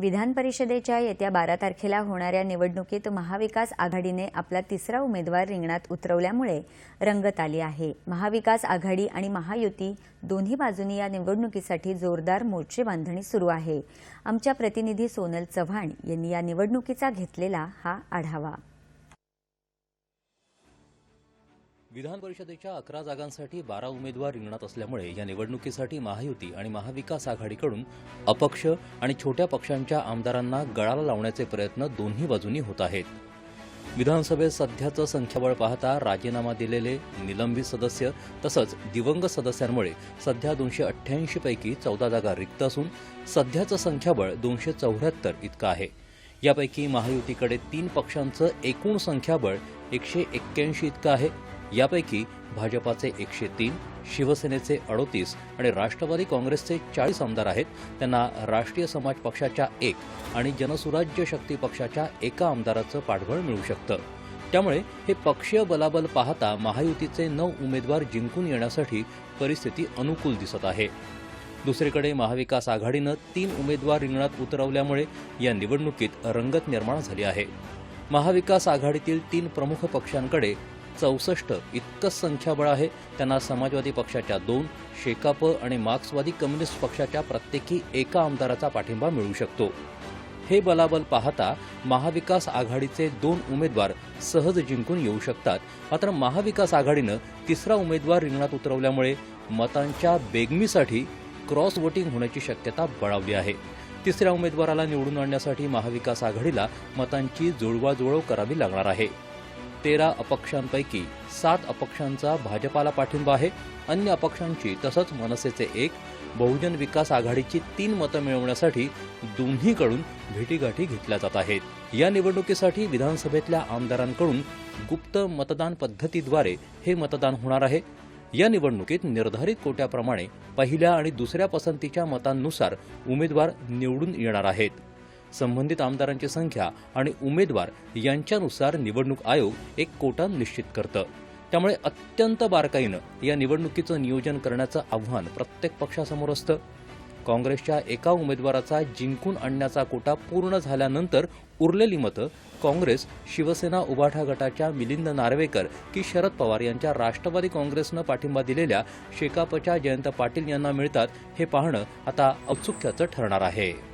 विधान परिषदेच्या येत्या बारा तारखेला होणाऱ्या निवडणुकीत महाविकास आघाडीने आपला तिसरा उमेदवार रिंगणात उतरवल्यामुळे रंगत आली आहे. महाविकास आघाडी आणि महायुती दोन्ही बाजूनी या निवडणुकीसाठी जोरदार मोर्चे बांधणी सुरू आहे. आमच्या प्रतिनिधी सोनल चव्हाण यांनी या निवडणुकीचा घेतलेला हा आढावा. विधान परिषदेच्या अकरा जागांसाठी बारा उमेदवार रिंगणात असल्यामुळे या निवडणुकीसाठी महायुती आणि महाविकास आघाडीकडून अपक्ष आणि छोट्या पक्षांच्या आमदारांना गळाला लावण्याचे प्रयत्न दोन्ही बाजूंनी होत आहेत. विधानसभेत सध्याचं संख्याबळ पाहता राजीनामा दिलेले निलंबित सदस्य तसंच दिवंगत सदस्यांमुळे सध्या दोनशे अठ्ठ्याऐंशी पैकी चौदा जागा रिक्त असून सध्याचं संख्याबळ दोनशे चौऱ्याहत्तर इतकं आहे. यापैकी महायुतीकडे तीन पक्षांचं एकूण संख्याबळ एकशे एक्क्याऐंशी इतकं आहे. यापैकी भाजपाचे एकशे तीन शिवसेनेचे अडोतीस आणि राष्ट्रवादी काँग्रेसचे चाळीस आमदार आहेत. त्यांना राष्ट्रीय समाज पक्षाच्या एक आणि जनसुराज्य शक्ती पक्षाच्या एका आमदाराचं पाठबळ मिळू शकतं. त्यामुळे हे पक्षीय बलाबल पाहता महायुतीचे नऊ उमेदवार जिंकून येण्यासाठी परिस्थिती अनुकूल दिसत आहे. दुसरीकडे महाविकास आघाडीनं तीन उमेदवार रिंगणात उतरवल्यामुळे या निवडणुकीत रंगत निर्माण झाली आहे. महाविकास आघाडीतील तीन प्रमुख पक्षांकडे चौसष्ट इतकंच संख्याबळ आहे. त्यांना समाजवादी पक्षाच्या दोन शेकाप आणि मार्क्सवादी कम्युनिस्ट पक्षाच्या प्रत्येकी एका आमदाराचा पाठिंबा मिळू शकतो. हे बलाबल पाहता महाविकास आघाडीचे दोन उमेदवार सहज जिंकून येऊ शकतात. मात्र महाविकास आघाडीनं तिसरा उमेदवार रिंगणात उतरवल्यामुळे मतांच्या बेगमीसाठी क्रॉस वोटिंग होण्याची शक्यता बळावली आहे. तिसऱ्या उमेदवाराला निवडून आणण्यासाठी महाविकास आघाडीला मतांची जुळवाजुळव करावी लागणार आहे. तेरा अपक्षांपैकी सात अपक्षांचा भाजपाला पाठिंबा आहे. अन्य अपक्षांची तसंच मनसेचे एक बहुजन विकास आघाडीची तीन मतं मिळवण्यासाठी दोन्हीकडून भेटीगाठी घेतल्या जात आहेत. या निवडणुकीसाठी विधानसभेतल्या आमदारांकडून गुप्त मतदान पद्धतीद्वारे हे मतदान होणार आहे. या निवडणुकीत निर्धारित कोट्याप्रमाणे पहिल्या आणि दुसऱ्या पसंतीच्या मतांनुसार उमेदवार निवडून येणार आहेत. संबंधित आमदारांची संख्या आणि उमेदवार यांच्यानुसार निवडणूक आयोग एक कोटा निश्चित करतं. त्यामुळे अत्यंत बारकाईनं या निवडणुकीचं नियोजन करण्याचं आव्हान प्रत्येक पक्षासमोर असतं. काँग्रेसच्या एका उमेदवाराचा जिंकून आणण्याचा कोटा पूर्ण झाल्यानंतर उरलेली मतं काँग्रेस शिवसेना उभाठा गटाच्या मिलिंद नार्वेकर की शरद पवार यांच्या राष्ट्रवादी काँग्रेसनं पाठिंबा दिलेल्या शेकापच्या जयंत पाटील यांना मिळतात हे पाहणं आता औत्सुक्याचं ठरणार आहे.